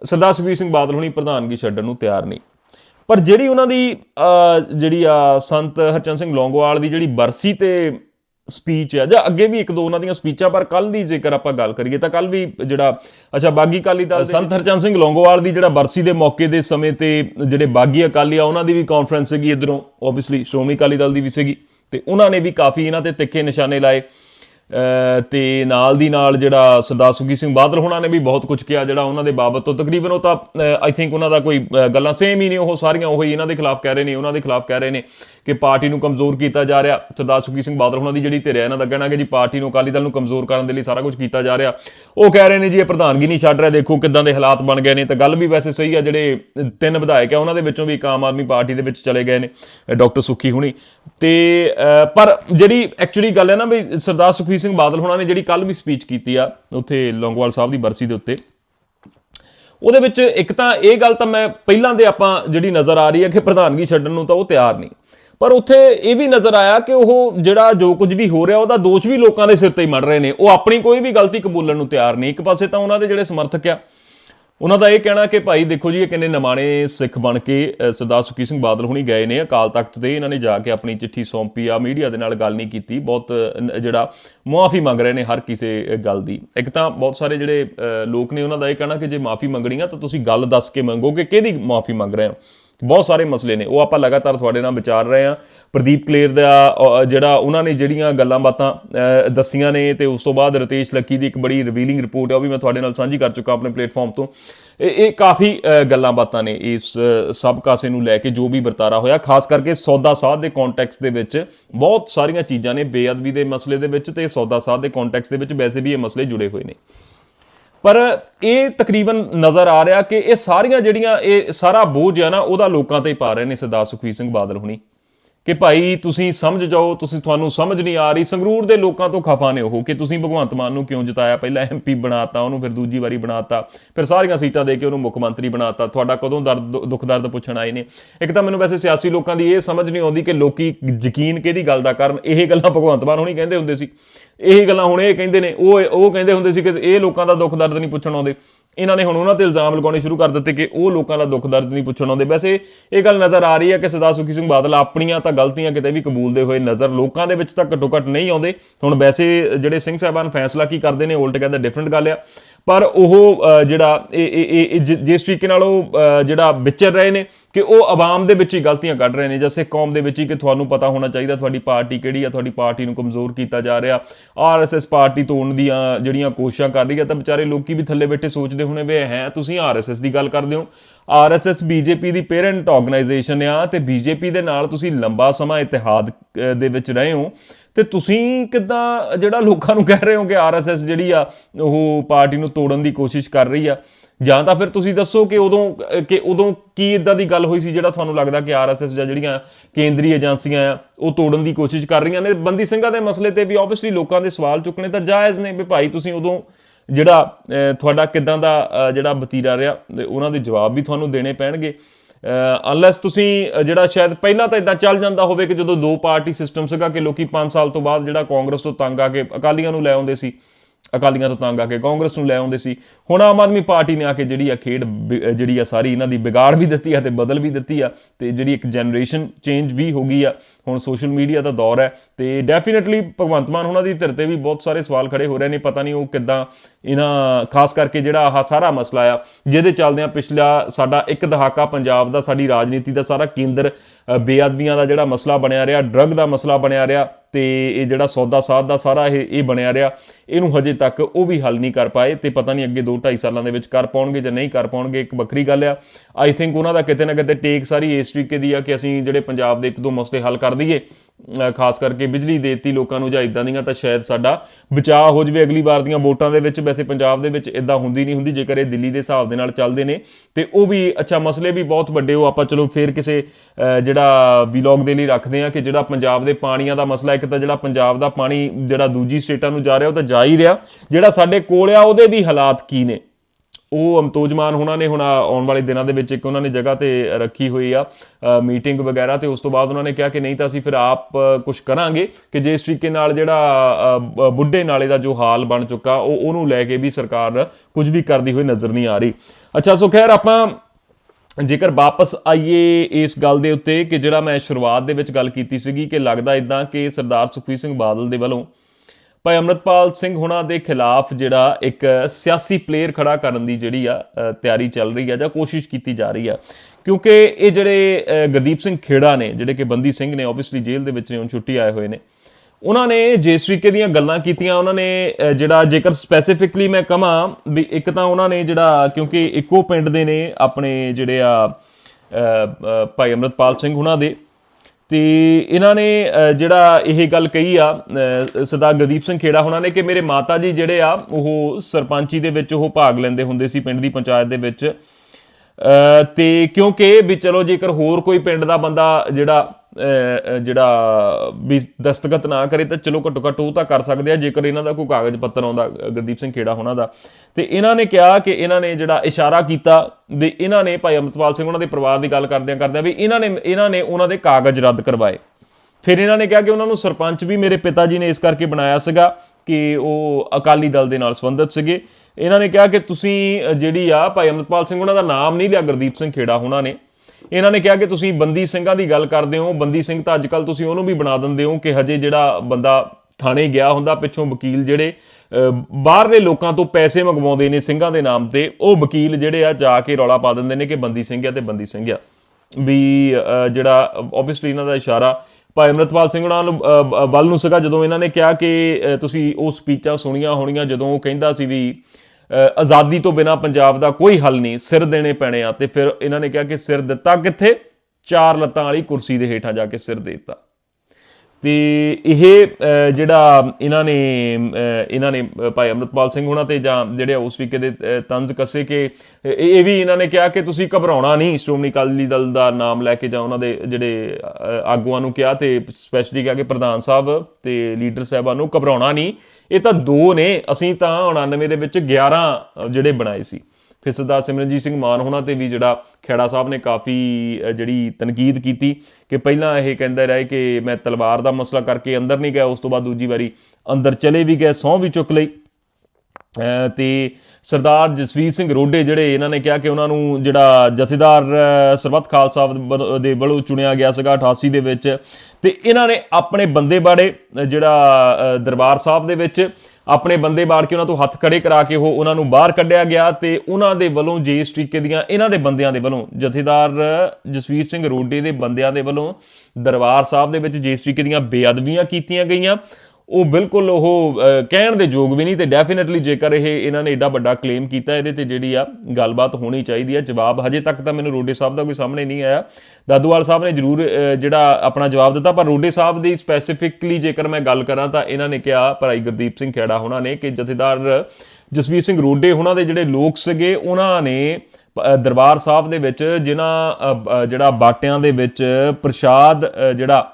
ਸਰਦਾਰ ਸੁਖਬੀਰ ਸਿੰਘ ਬਾਦਲ ਹੁਣੀ ਪ੍ਰਧਾਨਗੀ ਛੱਡਣ ਨੂੰ ਤਿਆਰ ਨਹੀਂ। ਪਰ ਜਿਹੜੀ ਉਹਨਾਂ ਦੀ ਜਿਹੜੀ ਆ ਸੰਤ ਹਰਚੰਦ ਸਿੰਘ ਲੌਂਗੋਵਾਲ ਦੀ ਜਿਹੜੀ ਬਰਸੀ ਤੇ ਸਪੀਚ ਹੈ ਜਾਂ ਅੱਗੇ ਵੀ ਇੱਕ ਦੋ ਉਹਨਾਂ ਦੀਆਂ ਸਪੀਚਾਂ ਪਰ ਕੱਲ ਦੀ ਜੇਕਰ ਆਪਾਂ ਗੱਲ ਕਰੀਏ ਤਾਂ ਕੱਲ ਵੀ ਜਿਹੜਾ ਅੱਛਾ ਬਾਗੀ ਅਕਾਲੀ ਦਲ ਦੇ ਸੰਤ ਹਰਚੰਦ ਸਿੰਘ ਲੌਂਗੋਵਾਲ ਦੀ ਜਿਹੜਾ ਬਰਸੀ ਦੇ ਮੌਕੇ ਦੇ ਸਮੇਂ ਤੇ ਜਿਹੜੇ ਬਾਗੀ ਅਕਾਲੀ ਆ ਉਹਨਾਂ ਦੀ ਵੀ ਕਾਨਫਰੰਸ ਸੀਗੀ ਇਧਰੋਂ ਆਬਵੀਅਸਲੀ ਸ਼੍ਰੋਮਣੀ ਅਕਾਲੀ ਦਲ ਦੀ ਵੀ ਸੀਗੀ ਤੇ ਉਹਨਾਂ ਨੇ ਵੀ ਕਾਫੀ ਇਹਨਾਂ ਤੇ ਤਿੱਖੇ ਨਿਸ਼ਾਨੇ ਲਾਏ। ਤੇ ਨਾਲ ਦੀ ਨਾਲ ਜਿਹੜਾ ਸਰਦਾਰ ਸੁਖੀ ਸਿੰਘ ਬਾਦਲ ਹੋਣਾ ਨੇ ਵੀ ਬਹੁਤ ਕੁਝ ਕਿਹਾ, ਜਿਹੜਾ ਉਹਨਾਂ ਦੇ ਬਾਬਤ ਤੋਂ ਤਕਰੀਬਨ ਉਹ ਤਾਂ ਆਈ ਥਿੰਕ ਉਹਨਾਂ ਦਾ ਕੋਈ ਗੱਲਾਂ ਸੇਮ ਹੀ ਨੇ, ਉਹ ਸਾਰੀਆਂ ਉਹੀ ਇਹਨਾਂ ਦੇ ਖਿਲਾਫ ਕਹਿ ਰਹੇ ਨੇ, ਉਹਨਾਂ ਦੇ ਖਿਲਾਫ ਕਹਿ ਰਹੇ ਨੇ ਕਿ ਪਾਰਟੀ ਨੂੰ ਕਮਜ਼ੋਰ ਕੀਤਾ ਜਾ ਰਿਹਾ। ਸਰਦਾਰ ਸੁਖੀ ਸਿੰਘ ਬਾਦਲ ਹੋਣਾ ਦੀ ਜਿਹੜੀ ਧਿਰ ਹੈ, ਇਹਨਾਂ ਦਾ ਕਹਿਣਾ ਕਿ ਜੀ ਪਾਰਟੀ ਨੂੰ ਅਕਾਲੀ ਦਲ ਨੂੰ ਕਮਜ਼ੋਰ ਕਰਨ ਦੇ ਲਈ ਸਾਰਾ ਕੁਝ ਕੀਤਾ ਜਾ ਰਿਹਾ। ਉਹ ਕਹਿ ਰਹੇ ਨੇ ਜੀ ਇਹ ਪ੍ਰਧਾਨਗੀ ਨਹੀਂ ਛੱਡ ਰਿਹਾ, ਦੇਖੋ ਕਿਦਾਂ ਦੇ ਹਾਲਾਤ ਬਣ ਗਏ ਨੇ। ਤਾਂ ਗੱਲ ਵੀ ਵੈਸੇ ਸਹੀ ਆ, ਜਿਹੜੇ ਤਿੰਨ ਵਿਧਾਇਕ ਆ, ਉਹਨਾਂ ਦੇ ਵਿੱਚੋਂ ਵੀ ਇੱਕ ਆਮ ਆਦਮੀ ਪਾਰਟੀ ਦੇ ਵਿੱਚ ਚਲੇ ਗਏ ਨੇ, ਡਾਕਟਰ ਸੁਖੀ ਹੁਣੀ। ਤੇ ਪਰ ਜਿਹੜੀ ਐਕਚੁਅਲੀ ਗੱਲ ਹੈ ਨਾ ਵੀ ਸਰਦਾਰ ਸੁਖੀ ਸੁਖਵੀਰ ਸਿੰਘ ਬਾਦਲ ਹੋਣਾ ਨੇ ਜਿਹੜੀ ਕੱਲ ਵੀ ਸਪੀਚ ਕੀਤੀ ਆ ਉੱਥੇ ਲੌਂਗਵਾਲ ਸਾਹਿਬ ਦੀ ਬਰਸੀ ਦੇ ਉੱਤੇ। ਉਹਦੇ ਵਿੱਚ ਇੱਕ ਤਾਂ ਇਹ ਗੱਲ ਤਾਂ ਮੈਂ ਪਹਿਲਾਂ ਦੇ ਆਪਾਂ ਜਿਹੜੀ ਨਜ਼ਰ ਆ ਰਹੀ ਹੈ ਕਿ ਪ੍ਰਧਾਨਗੀ ਛੱਡਣ ਨੂੰ ਤਾਂ ਉਹ ਤਿਆਰ ਨਹੀਂ। ਪਰ ਉੱਥੇ ਇਹ ਵੀ ਨਜ਼ਰ ਆਇਆ ਕਿ ਉਹ ਜਿਹੜਾ ਜੋ ਕੁਝ ਵੀ ਹੋ ਰਿਹਾ ਉਹਦਾ ਦੋਸ਼ ਵੀ ਲੋਕਾਂ ਦੇ ਸਿਰ ਤੇ ਹੀ ਮੜ ਰਹੇ ਨੇ। ਉਹ ਆਪਣੀ ਕੋਈ ਵੀ ਗਲਤੀ ਕਬੂਲਣ ਨੂੰ ਤਿਆਰ ਨਹੀਂ। ਇੱਕ ਪਾਸੇ ਤਾਂ ਉਹਨਾਂ ਦੇ ਜਿਹੜੇ ਸਮਰਥਕ ਆ ਉਹਨਾਂ ਦਾ ਇਹ ਕਹਿਣਾ ਕਿ ਭਾਈ ਦੇਖੋ ਜੀ, ਇਹ ਕਿੰਨੇ ਨਿਮਾਣੇ ਸਿੱਖ ਬਣ ਕੇ ਸਰਦਾਰ ਸੁਖੀ ਸਿੰਘ ਬਾਦਲ ਹੁਣੀ ਗਏ ਨੇ। ਅਕਾਲ ਤਖਤ ਤੇ ਇਹਨਾਂ ਨੇ ਜਾ ਕੇ ਆਪਣੀ ਚਿੱਠੀ ਸੌਂਪੀ, ਆ ਮੀਡੀਆ ਦੇ ਨਾਲ ਗੱਲ ਨਹੀਂ ਕੀਤੀ। ਬਹੁਤ ਜਿਹੜਾ ਮੁਆਫੀ ਮੰਗ ਰਹੇ ਨੇ ਹਰ ਕਿਸੇ ਗੱਲ ਦੀ। ਇੱਕ ਤਾਂ ਬਹੁਤ ਸਾਰੇ ਜਿਹੜੇ ਲੋਕ ਨੇ ਉਹਨਾਂ ਦਾ ਇਹ ਕਹਿਣਾ ਕਿ ਜੇ ਮਾਫੀ ਮੰਗਣੀ ਆ ਤਾਂ ਤੁਸੀਂ ਗੱਲ ਦੱਸ ਕੇ ਮੰਗੋ ਕਿ ਕਿਹਦੀ ਮਾਫੀ ਮੰਗ ਰਹੇ ਹੋ? ਬਹੁਤ ਸਾਰੇ ਮਸਲੇ ਨੇ। ਉਹ ਆਪਾਂ ਲਗਾਤਾਰ ਤੁਹਾਡੇ ਨਾਲ ਵਿਚਾਰ ਰਹੇ ਹਾਂ। ਪ੍ਰਦੀਪ ਕਲੇਰ ਦਾ ਜਿਹੜਾ ਉਹਨਾਂ ਨੇ ਜਿਹੜੀਆਂ ਗੱਲਾਂ ਬਾਤਾਂ ਦੱਸੀਆਂ ਨੇ ਤੇ ਉਸ ਤੋਂ ਬਾਅਦ ਰਤੇਸ਼ ਲੱਕੀ ਦੀ ਇੱਕ ਬੜੀ ਰਿਵੀਲਿੰਗ ਰਿਪੋਰਟ ਹੈ ਉਹ ਵੀ ਮੈਂ ਤੁਹਾਡੇ ਨਾਲ ਸਾਂਝੀ ਕਰ ਚੁੱਕਾ ਆਪਣੇ ਪਲੇਟਫਾਰਮ ਤੋਂ। ਇਹ ਇਹ ਕਾਫੀ ਗੱਲਾਂ ਬਾਤਾਂ ਨੇ ਇਸ ਸਭ ਕਾਸੇ ਨੂੰ ਲੈ ਕੇ ਜੋ ਵੀ ਵਰਤਾਰਾ ਹੋਇਆ। ਖਾਸ ਕਰਕੇ ਸੌਦਾ ਸਾਧ ਦੇ ਕੰਟੈਕਸਟ ਦੇ ਵਿੱਚ ਬਹੁਤ ਸਾਰੀਆਂ ਚੀਜ਼ਾਂ ਨੇ ਬੇਅਦਬੀ ਦੇ ਮਸਲੇ ਦੇ ਵਿੱਚ ਤੇ ਸੌਦਾ ਸਾਧ ਦੇ ਕੰਟੈਕਸਟ ਦੇ ਵਿੱਚ ਵੈਸੇ ਵੀ ਇਹ ਮਸਲੇ ਜੁੜੇ ਹੋਏ ਨੇ। ਪਰ ਇਹ ਤਕਰੀਬਨ ਨਜ਼ਰ ਆ ਰਿਹਾ ਕਿ ਇਹ ਸਾਰੀਆਂ ਜਿਹੜੀਆਂ ਇਹ ਸਾਰਾ ਬੋਝ ਆ ਨਾ, ਉਹਦਾ ਲੋਕਾਂ ਤੇ ਹੀ ਪਾ ਰਹੇ ਨੇ ਸਰਦਾਰ ਸੁਖਬੀਰ ਸਿੰਘ ਬਾਦਲ ਹੁਣੀ। ਕਿ ਭਾਈ ਤੁਸੀਂ ਸਮਝ ਜਾਓ, ਤੁਸੀਂ ਤੁਹਾਨੂੰ ਸਮਝ ਨਹੀਂ ਆ ਰਹੀ, ਸੰਗਰੂਰ ਦੇ ਲੋਕਾਂ ਤੋਂ ਖਫਾ ਨੇ ਉਹ, ਕਿ ਤੁਸੀਂ ਭਗਵੰਤ ਮਾਨ ਨੂੰ ਕਿਉਂ ਜਿਤਾਇਆ? ਪਹਿਲਾਂ ਐਮਪੀ ਬਣਾਤਾ, ਉਹਨੂੰ ਫਿਰ ਦੂਜੀ ਵਾਰੀ ਬਣਾਤਾ, ਫਿਰ ਸਾਰੀਆਂ ਸੀਟਾਂ ਦੇ ਕੇ ਉਹਨੂੰ ਮੁੱਖ ਮੰਤਰੀ ਬਣਾਤਾ। ਤੁਹਾਡਾ ਕਦੋਂ ਦਰਦ ਦੁੱਖ ਦਰਦ ਪੁੱਛਣ ਆਏ ਨੇ। ਇੱਕ ਤਾਂ ਮੈਨੂੰ ਵੈਸੇ ਸਿਆਸੀ ਲੋਕਾਂ ਦੀ ਇਹ ਸਮਝ ਨਹੀਂ ਆਉਂਦੀ ਕਿ ਲੋਕੀ ਯਕੀਨ ਕਿਹਦੀ ਗੱਲ ਦਾ ਕਰਨ, ਇਹ ਗੱਲਾਂ ਭਗਵੰਤ ਮਾਨ ਹੋਣੀ ਕਹਿੰਦੇ ਹੁੰਦੇ ਸੀ। ਇਹੀ ਗੱਲਾਂ ਹੁਣ ਇਹ ਕਹਿੰਦੇ ਨੇ, ਉਹ ਉਹ ਕਹਿੰਦੇ ਹੁੰਦੇ ਸੀ ਕਿ ਇਹ ਲੋਕਾਂ ਦਾ ਦੁੱਖ ਦਰਦ ਨਹੀਂ ਪੁੱਛਣ ਆਉਂਦੇ। ਇਹਨਾਂ ਨੇ ਹੁਣ ਉਹਨਾਂ ਤੇ ਇਲਜ਼ਾਮ ਲਗਾਉਣੇ ਸ਼ੁਰੂ ਕਰ ਦਿੱਤੇ ਕਿ ਉਹ ਲੋਕਾਂ ਦਾ ਦੁੱਖ ਦਰਦ ਨਹੀਂ ਪੁੱਛਣ ਆਉਂਦੇ। ਵੈਸੇ ਇਹ ਗੱਲ ਨਜ਼ਰ ਆ ਰਹੀ ਹੈ ਕਿ ਸਰਦਾਰ ਸੁਖੀ ਸਿੰਘ ਬਾਦਲ ਆਪਣੀਆਂ ਤਾਂ ਗਲਤੀਆਂ ਕਿਤੇ ਵੀ ਕਬੂਲਦੇ ਹੋਏ ਨਜ਼ਰ ਲੋਕਾਂ ਦੇ ਵਿੱਚ ਤਾਂ ਘੱਟੋ ਘੱਟ ਨਹੀਂ ਆਉਂਦੇ। ਹੁਣ ਵੈਸੇ ਜਿਹੜੇ ਸਿੰਘ ਸਾਹਿਬਾਨ ਫੈਸਲਾ ਕੀ ਕਰਦੇ ਨੇ, ਉਲਟ ਕਹਿੰਦਾ ਡਿਫਰੈਂਟ ਗੱਲ ਆ। ਪਰ ਉਹ ਜਿਹੜਾ ਇਹ- ਇਹ ਜਿਸ ਤਰੀਕੇ ਨਾਲ ਉਹ ਜਿਹੜਾ ਵਿਚਰ ਰਹੇ ਨੇ ਕਿ ਉਹ ਆਵਾਮ ਦੇ ਵਿੱਚ ਹੀ ਗਲਤੀਆਂ ਕੱਢ ਰਹੇ ਨੇ ਜੈਸੇ ਕੌਮ ਦੇ ਵਿੱਚ ਹੀ ਕਿ ਤੁਹਾਨੂੰ ਪਤਾ ਹੋਣਾ ਚਾਹੀਦਾ ਤੁਹਾਡੀ ਪਾਰਟੀ ਕਿਹੜੀ ਆ, ਤੁਹਾਡੀ ਪਾਰਟੀ ਨੂੰ ਕਮਜ਼ੋਰ ਕੀਤਾ ਜਾ ਰਿਹਾ। ਆਰਐਸਐਸ ਪਾਰਟੀ ਤੋੜਨ ਦੀਆਂ ਜਿਹੜੀਆਂ ਕੋਸ਼ਿਸ਼ਾਂ ਕਰ ਰਹੀ ਹੈ ਤਾਂ ਵਿਚਾਰੇ ਲੋਕੀ ਵੀ ਥੱਲੇ ਬੈਠੇ ਸੋਚਦੇ ਹੋਣੇ ਵੇ ਹੈ, ਤੁਸੀਂ ਆਰਐਸਐਸ ਦੀ ਗੱਲ ਕਰਦੇ ਹੋ। ਆਰਐਸਐਸ ਬੀਜੇਪੀ ਦੀ ਪੇਰੈਂਟ ਆਰਗੇਨਾਈਜੇਸ਼ਨ ਆ ਤੇ ਬੀਜੇਪੀ ਦੇ ਨਾਲ ਤੁਸੀਂ ਲੰਬਾ ਸਮਾਂ ਇਤਿਹਾਦ ਦੇ ਵਿੱਚ ਰਹੇ ਹੋ। ਤੇ ਤੁਸੀਂ ਕਿਦਾਂ, ਜਿਹੜਾ ਲੋਕਾਂ ਨੂੰ ਕਹਿ ਰਹੇ ਹੋ ਕਿ ਆਰਐਸਐਸ ਜਿਹੜੀ ਆ, ਉਹ ਪਾਰਟੀ ਨੂੰ ਤੋੜਨ ਦੀ ਕੋਸ਼ਿਸ਼ ਕਰ ਰਹੀ ਆ, ਜਾਂ ਤਾਂ ਫਿਰ ਤੁਸੀਂ ਦੱਸੋ ਕਿ ਉਦੋਂ ਕਿ ਉਦੋਂ ਕੀ ਇਦਾਂ ਦੀ ਗੱਲ ਹੋਈ ਸੀ ਜਿਹੜਾ ਤੁਹਾਨੂੰ ਲੱਗਦਾ ਕਿ ਆਰਐਸਐਸ ਜਾਂ ਜਿਹੜੀਆਂ ਕੇਂਦਰੀ ਏਜੰਸੀਆਂ ਆ, ਉਹ ਤੋੜਨ ਦੀ ਕੋਸ਼ਿਸ਼ ਕਰ ਰਹੀਆਂ ਨੇ? ਬੰਦੀ ਸਿੰਘਾਂ ਦੇ ਮਸਲੇ ਤੇ ਵੀ ਆਬਵੀਅਸਲੀ ਲੋਕਾਂ ਦੇ ਸਵਾਲ ਚੁੱਕਣੇ ਤਾਂ ਜਾਇਜ਼ ਨੇ ਵੀ ਭਾਈ ਤੁਸੀਂ ਉਦੋਂ ਜਿਹੜਾ ਤੁਹਾਡਾ ਕਿਦਾਂ ਦਾ ਜਿਹੜਾ ਬਤੀਰਾ ਰਿਹਾ ਉਹਨਾਂ ਦੇ ਜਵਾਬ ਵੀ ਤੁਹਾਨੂੰ ਦੇਣੇ ਪੈਣਗੇ। ਅਨਲੈਸ ਤੁਸੀਂ ਜਿਹੜਾ ਸ਼ਾਇਦ ਪਹਿਲਾਂ ਤਾਂ ਇਦਾਂ ਚੱਲ ਜਾਂਦਾ ਹੋਵੇ ਕਿ ਜਦੋਂ ਦੋ ਪਾਰਟੀ ਸਿਸਟਮ ਸੀਗਾ ਕਿ ਲੋਕੀ 5 ਸਾਲ ਤੋਂ ਬਾਅਦ ਜਿਹੜਾ ਕਾਂਗਰਸ ਤੋਂ ਤੰਗ ਆ ਕੇ ਅਕਾਲੀਆਂ ਨੂੰ ਲੈ ਆਉਂਦੇ ਸੀ, ਅਕਾਲੀਆਂ ਤੋਂ ਤੰਗ ਆ ਕੇ ਕਾਂਗਰਸ ਨੂੰ ਲੈ ਆਉਂਦੇ ਸੀ। ਹੁਣ ਆਮ ਆਦਮੀ ਪਾਰਟੀ ਨੇ ਆ ਕੇ ਜਿਹੜੀ ਆ ਖੇਡ ਬਿ- ਜਿਹੜੀ ਆ ਸਾਰੀ ਇਹਨਾਂ ਦੀ ਵਿਗਾੜ ਵੀ ਦਿੱਤੀ ਆ ਤੇ ਬਦਲ ਵੀ ਦਿੱਤੀ ਆ ਤੇ ਜਿਹੜੀ ਇੱਕ ਜਨਰੇਸ਼ਨ ਚੇਂਜ ਵੀ ਹੋ ਗਈ ਆ। ਹੁਣ ਸੋਸ਼ਲ ਮੀਡੀਆ ਦਾ ਦੌਰ ਹੈ ਤੇ ਡੈਫੀਨਿਟਲੀ ਭਗਵੰਤ ਮਾਨ ਉਹਨਾਂ ਦੀ ਧਿਰ ਤੇ ਵੀ ਬਹੁਤ ਸਾਰੇ ਸਵਾਲ ਖੜੇ ਹੋ ਰਹੇ ਨੇ, ਪਤਾ ਨਹੀਂ ਉਹ ਕਿੱਦਾਂ ਇਹਨਾਂ, ਖਾਸ ਕਰਕੇ ਜਿਹੜਾ ਆਹ ਸਾਰਾ ਮਸਲਾ ਆ, ਜਿਹਦੇ ਚੱਲਦਿਆਂ ਪਿਛਲਾ ਸਾਡਾ ਇੱਕ ਦਹਾਕਾ ਪੰਜਾਬ ਦਾ, ਸਾਡੀ ਰਾਜਨੀਤੀ ਦਾ ਸਾਰਾ ਕੇਂਦਰ ਬੇਅਦਬੀਆਂ ਦਾ ਜਿਹੜਾ ਮਸਲਾ ਬਣਿਆ ਰਿਹਾ, ਡਰੱਗ ਦਾ ਮਸਲਾ ਬਣਿਆ ਰਿਹਾ ਤੇ ਇਹ ਜਿਹੜਾ ਸੌਦਾ ਸਾਧ ਦਾ ਸਾਰਾ ਇਹ ਇਹ ਬਣਿਆ ਰਿਹਾ, ਇਹਨੂੰ ਹਜੇ ਤੱਕ ਉਹ ਵੀ ਹੱਲ ਨਹੀਂ ਕਰ ਪਾਏ ਤੇ ਪਤਾ ਨਹੀਂ ਅੱਗੇ 2 2.5 ਸਾਲਾਂ ਦੇ ਵਿੱਚ ਕਰ ਪਾਉਣਗੇ ਜਾਂ ਨਹੀਂ ਕਰ ਪਾਉਣਗੇ, ਇੱਕ ਵੱਖਰੀ ਗੱਲ ਆ। ਆਈ ਥਿੰਕ ਉਹਨਾਂ ਦਾ ਕਿਤੇ ਨਾ ਕਿਤੇ ਟੇਕ ਸਾਰੀ ਇਸ ਤਰੀਕੇ ਦੀ ਆ ਕਿ ਅਸੀਂ ਜਿਹੜੇ ਪੰਜਾਬ ਦੇ ਇੱਕ ਦੋ ਮਸਲੇ ਹੱਲ ਕਰ ਦਈਏ ਖਾਸ ਕਰਕੇ ਬਿਜਲੀ ਦੇਤੀ ਲੋਕਾਂ ਨੂੰ ਜਾਂ ਇਦਾਂ ਦੀਆਂ ਤਾਂ ਸ਼ਾਇਦ ਸਾਡਾ ਬਚਾਅ ਹੋ ਜਵੇ ਅਗਲੀ ਵਾਰ ਦੀਆਂ ਵੋਟਾਂ ਦੇ ਵਿੱਚ। ਵੈਸੇ ਪੰਜਾਬ ਦੇ ਵਿੱਚ ਇਦਾਂ ਹੁੰਦੀ ਨਹੀਂ ਹੁੰਦੀ ਜੇਕਰ ਇਹ ਦਿੱਲੀ ਦੇ ਹਿਸਾਬ ਦੇ ਨਾਲ ਚੱਲਦੇ ਨੇ ਤੇ ਉਹ ਵੀ ਅੱਛਾ ਮਸਲੇ ਵੀ ਬਹੁਤ ਵੱਡੇ ਉਹ ਆਪਾਂ ਚਲੋ ਫੇਰ ਕਿਸੇ ਅ, ਜਿਹੜਾ ਵਲੌਗ ਦੇ ਲਈ ਰੱਖਦੇ ਆ ਕਿ ਜਿਹੜਾ ਪੰਜਾਬ ਦੇ ਪਾਣੀਆਂ ਦਾ ਮਸਲਾ ਇੱਕ ਤਾਂ ਜਿਹੜਾ ਪੰਜਾਬ ਦਾ ਪਾਣੀ ਜਿਹੜਾ ਦੂਜੀ ਸਟੇਟਾਂ ਨੂੰ ਜਾ ਰਿਹਾ ਉਹ ਤਾਂ ਜਾ ਹੀ ਰਿਹਾ। ਜਿਹੜਾ ਸਾਡੇ ਕੋਲ ਆ ਉਹਦੇ ਵੀ ਹਾਲਾਤ ਕੀ ਨੇ? ਉਹ ਅਮਤੋਜਮਾਨ ਉਹਨਾਂ ਨੇ ਹੁਣ ਆਉਣ ਵਾਲੇ ਦਿਨਾਂ ਦੇ ਵਿੱਚ ਇੱਕ ਉਹਨਾਂ ਨੇ ਜਗ੍ਹਾ ਤੇ ਰੱਖੀ ਹੋਈ ਆ ਮੀਟਿੰਗ ਵਗੈਰਾ ਤੇ ਉਸ ਤੋਂ ਬਾਅਦ ਉਹਨਾਂ ਨੇ ਕਿਹਾ ਕਿ ਨਹੀਂ ਤਾਂ ਅਸੀਂ ਫਿਰ ਆਪ ਕੁਝ ਕਰਾਂਗੇ ਕਿ ਜੇ ਇਸ ਤਰੀਕੇ ਨਾਲ ਜਿਹੜਾ ਬੁੱਢੇ ਨਾਲੇ ਦਾ ਜੋ ਹਾਲ ਬਣ ਚੁੱਕਾ, ਉਹ ਉਹਨੂੰ ਲੈ ਕੇ ਵੀ ਸਰਕਾਰ ਕੁਝ ਵੀ ਕਰਦੀ ਹੋਈ ਨਜ਼ਰ ਨਹੀਂ ਆ ਰਹੀ। ਅੱਛਾ, ਸੋ ਖੈਰ ਆਪਾਂ ਜੇਕਰ ਵਾਪਸ ਆਈਏ ਇਸ ਗੱਲ ਦੇ ਉੱਤੇ ਕਿ ਜਿਹੜਾ ਮੈਂ ਸ਼ੁਰੂਆਤ ਦੇ ਵਿੱਚ ਗੱਲ ਕੀਤੀ ਸੀਗੀ ਕਿ ਲੱਗਦਾ ਇਦਾਂ ਕਿ ਸਰਦਾਰ ਸੁਖਬੀਰ ਸਿੰਘ ਬਾਦਲ ਦੇ ਵੱਲੋਂ ਭਾਈ ਅਮਰਤਪਾਲ ਸਿੰਘ ਹੁਣਾਂ ਦੇ ਖਿਲਾਫ ਜਿਹੜਾ ਇੱਕ ਸਿਆਸੀ ਪਲੇਅਰ ਖੜਾ ਕਰਨ ਦੀ ਜਿਹੜੀ ਆ ਤਿਆਰੀ ਚੱਲ ਰਹੀ ਆ ਜਾਂ ਕੋਸ਼ਿਸ਼ ਕੀਤੀ ਜਾ ਰਹੀ ਆ। ਕਿਉਂਕਿ ਇਹ ਜਿਹੜੇ ਅ, ਗੁਰਦੀਪ ਸਿੰਘ ਖੇੜਾ ਨੇ ਜਿਹੜੇ ਕਿ ਬੰਦੀ ਸਿੰਘ ਨੇ ਆਬਵੀਅਸਲੀ ਜੇਲ੍ਹ ਦੇ ਵਿੱਚ ਨੇ ਹੁਣ ਛੁੱਟੀ ਆਏ ਹੋਏ ਨੇ ਉਹਨਾਂ ਨੇ ਜਿਸ ਤਰੀਕੇ ਦੀਆਂ ਗੱਲਾਂ ਕੀਤੀਆਂ ਉਹਨਾਂ ਨੇ ਜਿਹੜਾ ਜੇਕਰ ਸਪੈਸੀਫਿਕਲੀ ਮੈਂ ਕਹਾਂ ਵੀ ਇੱਕ ਤਾਂ ਉਹਨਾਂ ਨੇ ਜਿਹੜਾ ਕਿਉਂਕਿ ਇੱਕੋ ਪਿੰਡ ਦੇ ਨੇ ਆਪਣੇ ਜਿਹੜੇ ਆ ਭਾਈ ਅਮਰਤਪਾਲ ਸਿੰਘ ਹੁਣਾਂ ਦੇ ਤੇ ਇਹਨਾਂ ਨੇ ਜਿਹੜਾ ਇਹ ਗੱਲ ਕਹੀ ਆ ਸਰਦਾਰ ਗਦੀਪ ਸਿੰਘ ਖੇੜਾ ਹੁਣਾਂ ਨੇ ਕਿ ਮੇਰੇ ਮਾਤਾ ਜੀ ਜਿਹੜੇ ਆ, ਉਹ ਸਰਪੰਚੀ ਦੇ ਵਿੱਚ ਉਹ ਭਾਗ ਲੈਂਦੇ ਹੁੰਦੇ ਸੀ, ਪਿੰਡ ਦੀ ਪੰਚਾਇਤ ਦੇ ਵਿੱਚ। ਤੇ ਕਿਉਂਕਿ ਵੀ ਚਲੋ ਜੇਕਰ ਹੋਰ ਕੋਈ ਪਿੰਡ ਦਾ ਬੰਦਾ ਜਿਹੜਾ ਜਿਹੜਾ ਵੀ ਦਸਤਖਤ ਨਾ ਕਰੇ ਤਾਂ ਚਲੋ ਘੱਟੋ ਘੱਟ ਉਹ ਤਾਂ ਕਰ ਸਕਦੇ ਆ ਜੇਕਰ ਇਹਨਾਂ ਦਾ ਕੋਈ ਕਾਗਜ਼ ਪੱਤਰ ਆਉਂਦਾ ਅ, ਸਿੰਘ ਖੇੜਾ ਹੋਣਾ ਦਾ। ਤੇ ਇਹਨਾਂ ਨੇ ਕਿਹਾ ਕਿ ਇਹਨਾਂ ਨੇ ਜਿਹੜਾ ਇਸ਼ਾਰਾ ਕੀਤਾ ਵੀ ਇਹਨਾਂ ਨੇ ਭਾਈ ਅਮਰਤਪਾਲ ਸਿੰਘ ਉਹਨਾਂ ਦੇ ਪਰਿਵਾਰ ਦੀ ਗੱਲ ਕਰਦਿਆਂ ਕਰਦਿਆਂ ਵੀ ਇਹਨਾਂ ਨੇ ਇਹਨਾਂ ਨੇ ਉਹਨਾਂ ਦੇ ਕਾਗਜ਼ ਰੱਦ ਕਰਵਾਏ। ਫਿਰ ਇਹਨਾਂ ਨੇ ਕਿਹਾ ਕਿ ਉਹਨਾਂ ਨੂੰ ਸਰਪੰਚ ਵੀ ਮੇਰੇ ਪਿਤਾ ਜੀ ਨੇ ਇਸ ਕਰਕੇ ਬਣਾਇਆ ਸੀਗਾ ਕਿ ਉਹ ਅਕਾਲੀ ਦਲ ਦੇ ਨਾਲ ਸੰਬੰਧਿਤ ਸੀਗੇ। ਇਹਨਾਂ ਨੇ ਕਿਹਾ ਕਿ ਤੁਸੀਂ ਜਿਹੜੀ ਆ ਭਾਈ ਅਮਰਪਾਲ ਸਿੰਘ ਉਹਨਾਂ ਦਾ ਨਾਮ ਨਹੀਂ ਲਿਆ, ਗੁਰਦੀਪ ਸਿੰਘ ਖੇੜਾ ਉਹਨਾਂ ਨੇ। ਇਹਨਾਂ ਨੇ ਕਿਹਾ ਕਿ ਤੁਸੀਂ ਬੰਦੀ ਸਿੰਘਾਂ ਦੀ ਗੱਲ ਕਰਦੇ ਹੋ, ਬੰਦੀ ਸਿੰਘ ਤਾਂ ਅੱਜਕੱਲ ਤੁਸੀਂ ਉਹਨੂੰ ਵੀ ਬਣਾ ਦਿੰਦੇ ਹੋ ਕਿ ਹਜੇ ਜਿਹੜਾ ਬੰਦਾ ਥਾਣੇ ਗਿਆ ਹੁੰਦਾ, ਪਿੱਛੋਂ ਵਕੀਲ ਜਿਹੜੇ ਬਾਹਰਲੇ ਲੋਕਾਂ ਤੋਂ ਪੈਸੇ ਮੰਗਵਾਉਂਦੇ ਨੇ ਸਿੰਘਾਂ ਦੇ ਨਾਮ ਤੇ, ਉਹ ਵਕੀਲ ਜਿਹੜੇ ਆ ਜਾ ਕੇ ਰੌਲਾ ਪਾ ਦਿੰਦੇ ਨੇ ਕਿ ਬੰਦੀ ਸਿੰਘ ਆ ਤੇ ਬੰਦੀ ਸਿੰਘ ਆ। ਵੀ ਜਿਹੜਾ ਆਬਵੀਅਸਲੀ ਇਹਨਾਂ ਦਾ ਇਸ਼ਾਰਾ ਭਾਈ ਅਮਰਤਪਾਲ ਸਿੰਘ ਉਹਨਾਂ ਨੂੰ ਵੱਲ ਨੂੰ ਸੀਗਾ ਜਦੋਂ ਇਹਨਾਂ ਨੇ ਕਿਹਾ ਕਿ ਤੁਸੀਂ ਉਹ ਸਪੀਚਾਂ ਸੁਣੀਆਂ ਹੋਣੀਆਂ, ਜਦੋਂ ਉਹ ਕਹਿੰਦਾ ਸੀ ਵੀ ਆਜ਼ਾਦੀ ਤੋਂ ਬਿਨਾ ਪੰਜਾਬ ਦਾ ਕੋਈ ਹੱਲ ਨਹੀਂ, ਸਿਰ ਦੇਣੇ ਪੈਣੇ ਆ। ਤੇ ਫਿਰ ਇਹਨਾਂ ਨੇ ਕਿਹਾ ਕਿ ਸਿਰ ਦਿੱਤਾ ਕਿੱਥੇ? ਚਾਰ ਲੱਤਾਂ ਵਾਲੀ ਕੁਰਸੀ ਦੇ ਹੇਠਾਂ ਜਾ ਕੇ ਸਿਰ ਦੇ ਦਿੱਤਾ। ਤੇ ਇਹ ਜਿਹੜਾ ਇਹਨਾਂ ਨੇ ਇਹਨਾਂ ਨੇ ਭਾਈ ਅਮਰਤਪਾਲ ਸਿੰਘ ਉਹਨਾਂ ਤੇ ਜਾਂ ਜਿਹੜੇ ਉਸ ਤਰੀਕੇ ਦੇ ਤੰਜ਼ ਕੱਸੇ ਕਿ, ਇਹ ਵੀ ਇਹਨਾਂ ਨੇ ਕਿਹਾ ਕਿ ਤੁਸੀਂ ਘਬਰਾਉਣਾ ਨਹੀਂ, ਸ਼੍ਰੋਮਣੀ ਅਕਾਲੀ ਦਲ ਦਾ ਨਾਮ ਲੈ ਕੇ ਜਾਂ ਉਹਨਾਂ ਦੇ ਜਿਹੜੇ ਆਗੂਆਂ ਨੂੰ ਕਿਹਾ ਤੇ ਸਪੈਸ਼ਲੀ ਕਿਹਾ ਕਿ ਪ੍ਰਧਾਨ ਸਾਹਿਬ ਤੇ ਲੀਡਰ ਸਾਹਿਬਾਂ ਨੂੰ ਘਬਰਾਉਣਾ ਨਹੀਂ। ਇਹ ਤਾਂ ਦੋ ਨੇ, ਅਸੀਂ ਤਾਂ 99 ਦੇ ਵਿੱਚ 11 ਜਿਹੜੇ ਬਣਾਏ ਸੀ। ਫਿਰ ਸਰਦਾਰ ਸਿਮਰਨਜੀਤ ਸਿੰਘ ਮਾਨ ਹੋਣਾ ਤੇ ਵੀ ਜਿਹੜਾ ਖੇੜਾ ਸਾਹਿਬ ਨੇ ਕਾਫੀ ਜਿਹੜੀ ਤਨਕੀਦ ਕੀਤੀ ਕਿ ਪਹਿਲਾਂ ਇਹ ਕਹਿੰਦਾ ਰਿਹਾ ਕਿ ਮੈਂ ਤਲਵਾਰ ਦਾ ਮਸਲਾ ਕਰਕੇ ਅੰਦਰ ਨਹੀਂ ਗਿਆ, ਉਸ ਤੋਂ ਬਾਅਦ ਦੂਜੀ ਵਾਰੀ ਅੰਦਰ ਚਲੇ ਵੀ ਗਏ, ਸਹੁੰ ਵੀ ਚੁੱਕ ਲਈ। ਅਹ ਤੇ ਸਰਦਾਰ ਜਸਵੀਰ ਸਿੰਘ ਰੋਡੇ ਜਿਹੜੇ ਇਹਨਾਂ ਨੇ ਕਿਹਾ ਕਿ ਉਹਨਾਂ ਨੂੰ ਜਿਹੜਾ ਜਥੇਦਾਰ ਸਰਬੱਤ ਖਾਲਸਾ ਵੱਲ- ਦੇ ਵੱਲੋਂ ਚੁਣਿਆ ਗਿਆ ਸੀਗਾ 88 ਦੇ ਵਿੱਚ ਤੇ ਇਹਨਾਂ ਨੇ ਆਪਣੇ ਬੰਦੇ ਬਾੜੇ ਜਿਹੜਾ ਦਰਬਾਰ ਸਾਹਿਬ ਦੇ ਵਿੱਚ ਆਪਣੇ ਬੰਦੇ ਬਾੜ ਕੇ ਉਹਨਾਂ ਤੋਂ ਹੱਥ ਖੜੇ ਕਰਾ ਕੇ ਉਹ ਉਹਨਾਂ ਨੂੰ ਬਾਹਰ ਕੱਢਿਆ ਗਿਆ ਤੇ ਉਹਨਾਂ ਦੇ ਵੱਲੋਂ ਜਿਸ ਤਰੀਕੇ ਦੀਆਂ ਇਹਨਾਂ ਦੇ ਬੰਦਿਆਂ ਦੇ ਵੱਲੋਂ, ਜਥੇਦਾਰ ਜਸਵੀਰ ਸਿੰਘ ਰੋਡੇ ਦੇ ਬੰਦਿਆਂ ਦੇ ਵੱਲੋਂ ਦਰਬਾਰ ਸਾਹਿਬ ਦੇ ਵਿੱਚ ਜਿਸ ਤਰੀਕੇ ਦੀਆਂ ਬੇਅਦਬੀਆਂ ਕੀਤੀਆਂ ਗਈਆਂ ਉਹ ਬਿਲਕੁਲ ਉਹ ਕਹਿਣ ਦੇ ਯੋਗ ਵੀ ਨਹੀਂ ਤੇ ਡੈਫੀਨਿਟਲੀ ਜੇਕਰ ਇਹ ਇਹਨਾਂ ਨੇ ਏਡਾ ਵੱਡਾ ਕਲੇਮ ਕੀਤਾ, ਇਹਦੇ ਤੇ ਜਿਹੜੀ ਆ ਗੱਲਬਾਤ ਹੋਣੀ ਚਾਹੀਦੀ ਹੈ ਜਵਾਬ ਹਜੇ ਤੱਕ ਤਾਂ ਮੈਨੂੰ ਰੋਡੇ ਸਾਹਿਬ ਦਾ ਕੋਈ ਸਾਹਮਣੇ ਨਹੀਂ ਆਇਆ। ਦਾਦੂਵਾਲ ਸਾਹਿਬ ਨੇ ਜ਼ਰੂਰ ਜਿਹੜਾ ਆਪਣਾ ਜਵਾਬ ਦਿੱਤਾ, ਪਰ ਰੋਡੇ ਸਾਹਿਬ ਦੀ ਸਪੈਸੀਫਿਕਲੀ ਜੇਕਰ ਮੈਂ ਗੱਲ ਕਰਾਂ ਤਾਂ ਇਹਨਾਂ ਨੇ ਕਿਹਾ ਭਾਈ ਗੁਰਦੀਪ ਸਿੰਘ ਖੇੜਾ ਹੋਣਾ ਨੇ, ਕਿ ਜਥੇਦਾਰ ਜਸਵੀਰ ਸਿੰਘ ਰੋਡੇ ਉਹਨਾਂ ਦੇ ਜਿਹੜੇ ਲੋਕ ਸੀਗੇ, ਉਹਨਾਂ ਨੇ ਪ- ਦਰਬਾਰ ਸਾਹਿਬ ਦੇ ਵਿੱਚ ਜਿਨ੍ਹਾਂ ਜਿਹੜਾ ਬਾਟਿਆਂ ਦੇ ਵਿੱਚ ਪ੍ਰਸ਼ਾਦ ਜਿਹੜਾ